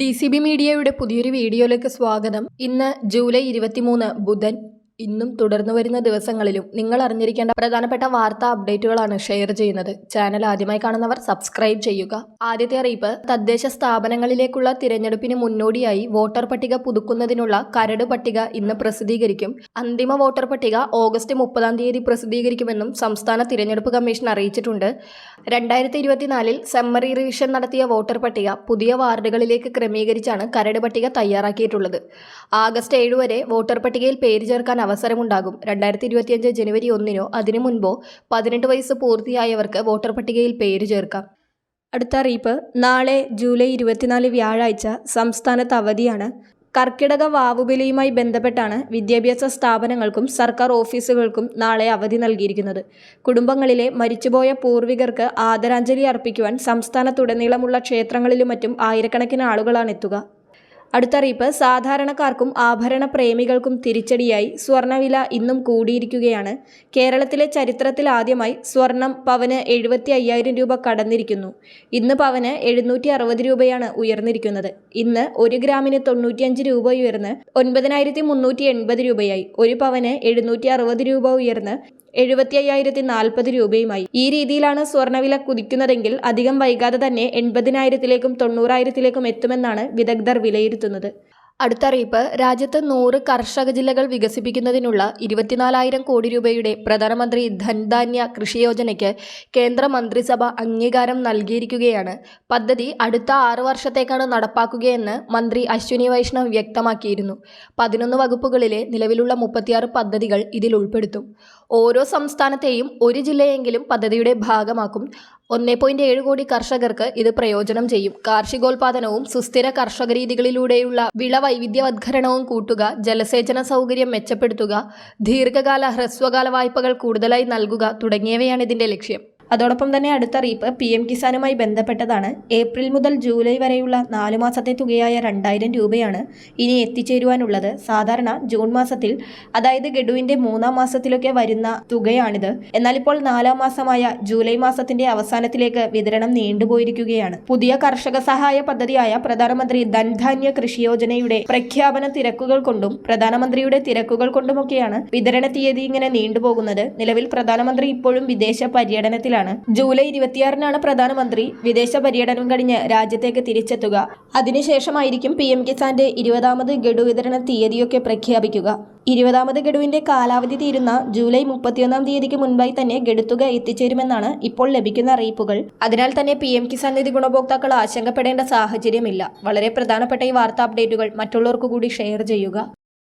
D C B മീഡിയയുടെ പുതിയൊരു വീഡിയോയിലേക്ക് സ്വാഗതം. ഇന്ന് ജൂലൈ ഇരുപത്തിമൂന്ന് ബുധൻ ഇന്നും തുടർന്നു വരുന്ന ദിവസങ്ങളിലും നിങ്ങൾ അറിഞ്ഞിരിക്കേണ്ട പ്രധാനപ്പെട്ട വാർത്താ അപ്ഡേറ്റുകളാണ് ഷെയർ ചെയ്യുന്നത്. ചാനൽ ആദ്യമായി കാണുന്നവർ സബ്സ്ക്രൈബ് ചെയ്യുക. ആദ്യത്തെ അറിയിപ്പ് തദ്ദേശ സ്ഥാപനങ്ങളിലേക്കുള്ള തിരഞ്ഞെടുപ്പിന് മുന്നോടിയായി വോട്ടർ പട്ടിക പുതുക്കുന്നതിനുള്ള കരട് പട്ടിക ഇന്ന് പ്രസിദ്ധീകരിക്കും. അന്തിമ വോട്ടർ പട്ടിക ഓഗസ്റ്റ് മുപ്പതാം തീയതി പ്രസിദ്ധീകരിക്കുമെന്നും സംസ്ഥാന തിരഞ്ഞെടുപ്പ് കമ്മീഷൻ അറിയിച്ചിട്ടുണ്ട്. രണ്ടായിരത്തി ഇരുപത്തിനാലിൽ സെമ്മറി റിവിഷൻ നടത്തിയ വോട്ടർ പട്ടിക പുതിയ വാർഡുകളിലേക്ക് ക്രമീകരിച്ചാണ് കരട് പട്ടിക തയ്യാറാക്കിയിട്ടുള്ളത്. ആഗസ്റ്റ് ഏഴ് വരെ വോട്ടർ പട്ടികയിൽ പേര് ചേർക്കാൻ അവസരമുണ്ടാകും. രണ്ടായിരത്തി ഇരുപത്തിയഞ്ച് ജനുവരി ഒന്നിനോ അതിനു മുൻപോ പതിനെട്ട് വയസ്സ് പൂർത്തിയായവർക്ക് വോട്ടർ പട്ടികയിൽ പേര് ചേർക്കാം. അടുത്ത അറിയിപ്പ്. നാളെ ജൂലൈ ഇരുപത്തിനാല് വ്യാഴാഴ്ച സംസ്ഥാനത്ത് അവധിയാണ്. കർക്കിടക വാവുബലിയുമായി ബന്ധപ്പെട്ടാണ് വിദ്യാഭ്യാസ സ്ഥാപനങ്ങൾക്കും സർക്കാർ ഓഫീസുകൾക്കും നാളെ അവധി നൽകിയിരിക്കുന്നത്. കുടുംബങ്ങളിലെ മരിച്ചുപോയ പൂർവികർക്ക് ആദരാഞ്ജലി അർപ്പിക്കുവാൻ സംസ്ഥാനത്തുടനീളമുള്ള ക്ഷേത്രങ്ങളിലും മറ്റും ആയിരക്കണക്കിന് ആളുകളാണ് എത്തുക. അടുത്തറിയിപ്പ് സാധാരണക്കാർക്കും ആഭരണ പ്രേമികൾക്കും തിരിച്ചടിയായി സ്വർണവില ഇന്നും കൂടിയിരിക്കുകയാണ്. കേരളത്തിലെ ചരിത്രത്തിൽ ആദ്യമായി സ്വർണം പവന് എഴുപത്തി അയ്യായിരം രൂപ കടന്നിരിക്കുന്നു. ഇന്ന് പവന് എഴുന്നൂറ്റി അറുപത് രൂപയാണ് ഉയർന്നിരിക്കുന്നത്. ഇന്ന് ഒരു ഗ്രാമിന് തൊണ്ണൂറ്റിയഞ്ച് രൂപ ഉയർന്ന് ഒൻപതിനായിരത്തി മുന്നൂറ്റി എൺപത് രൂപയായി. ഒരു പവന് എഴുന്നൂറ്റി അറുപത് രൂപ ഉയർന്ന് എഴുപത്തി അയ്യായിരത്തി നാൽപ്പത് രൂപയുമായി. ഈ രീതിയിലാണ് സ്വർണവില കുതിക്കുന്നതെങ്കിൽ അധികം വൈകാതെ തന്നെ എൺപതിനായിരത്തിലേക്കും തൊണ്ണൂറായിരത്തിലേക്കും എത്തുമെന്നാണ് വിദഗ്ധർ വിലയിരുത്തുന്നത്. അടുത്തറിയിപ്പ് രാജ്യത്ത് നൂറ് കർഷക ജില്ലകൾ വികസിപ്പിക്കുന്നതിനുള്ള ഇരുപത്തിനാലായിരം കോടി രൂപയുടെ പ്രധാനമന്ത്രി ധൻധാന്യ കൃഷിയോജനയ്ക്ക് കേന്ദ്ര മന്ത്രിസഭ അംഗീകാരം നൽകിയിരിക്കുകയാണ്. പദ്ധതി അടുത്ത ആറ് വർഷത്തേക്കാണ് നടപ്പാക്കുകയെന്ന് മന്ത്രി അശ്വിനി വൈഷ്ണവ് വ്യക്തമാക്കിയിരുന്നു. പതിനൊന്ന് വകുപ്പുകളിലെ നിലവിലുള്ള മുപ്പത്തിയാറ് പദ്ധതികൾ ഇതിൽ ഉൾപ്പെടുത്തും. ഓരോ സംസ്ഥാനത്തെയും ഒരു ജില്ലയെങ്കിലും പദ്ധതിയുടെ ഭാഗമാക്കും. ഒന്നേ പോയിന്റ് ഏഴ് കോടി കർഷകർക്ക് ഇത് പ്രയോജനം ചെയ്യും. കാർഷികോൽപാദനവും സുസ്ഥിര കർഷക രീതികളിലൂടെയുള്ള വിള വൈവിധ്യവത്കരണവും കൂട്ടുക ജലസേചന സൗകര്യം മെച്ചപ്പെടുത്തുക ദീർഘകാല ഹ്രസ്വകാല വായ്പകൾ കൂടുതലായി നൽകുക തുടങ്ങിയവയാണ് ഇതിന്റെ ലക്ഷ്യം. അതോടൊപ്പം തന്നെ അടുത്ത അറിയിപ്പ് പി എം കിസാനുമായി ബന്ധപ്പെട്ടതാണ്. ഏപ്രിൽ മുതൽ ജൂലൈ വരെയുള്ള നാലു മാസത്തെ തുകയായ രണ്ടായിരം രൂപയാണ് ഇനി എത്തിച്ചേരുവാനുള്ളത്. സാധാരണ ജൂൺ മാസത്തിൽ അതായത് ഗഡുവിന്റെ മൂന്നാം മാസത്തിലൊക്കെ വരുന്ന തുകയാണിത്. എന്നാൽ ഇപ്പോൾ നാലാം മാസമായ ജൂലൈ മാസത്തിന്റെ അവസാനത്തിലേക്ക് വിതരണം നീണ്ടുപോയിരിക്കുകയാണ്. പുതിയ കർഷക സഹായ പദ്ധതിയായ പ്രധാനമന്ത്രി ധൻധാന്യ കൃഷി യോജനയുടെ പ്രഖ്യാപന തിരക്കുകൾ കൊണ്ടും പ്രധാനമന്ത്രിയുടെ തിരക്കുകൾ കൊണ്ടുമൊക്കെയാണ് വിതരണ തീയതി ഇങ്ങനെ നീണ്ടുപോകുന്നത്. നിലവിൽ പ്രധാനമന്ത്രി ഇപ്പോഴും വിദേശ പര്യടനത്തിലാണ്. ജൂലൈ ഇരുപത്തിയാറിനാണ് പ്രധാനമന്ത്രി വിദേശ പര്യടനം കഴിഞ്ഞ് രാജ്യത്തേക്ക് തിരിച്ചെത്തുക. അതിനുശേഷമായിരിക്കും പി എം കിസാന്റെ ഇരുപതാമത് ഗഡു വിതരണ തീയതിയൊക്കെ പ്രഖ്യാപിക്കുക. ഇരുപതാമത് ഗഡുവിന്റെ കാലാവധി തീരുന്ന ജൂലൈ മുപ്പത്തിയൊന്നാം തീയതിക്ക് മുൻപായി തന്നെ ഗഡുത്തുക എത്തിച്ചേരുമെന്നാണ് ഇപ്പോൾ ലഭിക്കുന്ന അറിയിപ്പുകൾ. അതിനാൽ തന്നെ പി എം കിസാൻ നിധി ഗുണഭോക്താക്കൾ ആശങ്കപ്പെടേണ്ട സാഹചര്യമില്ല. വളരെ പ്രധാനപ്പെട്ട ഈ വാർത്താ അപ്ഡേറ്റുകൾ മറ്റുള്ളവർക്കു കൂടി ഷെയർ ചെയ്യുക.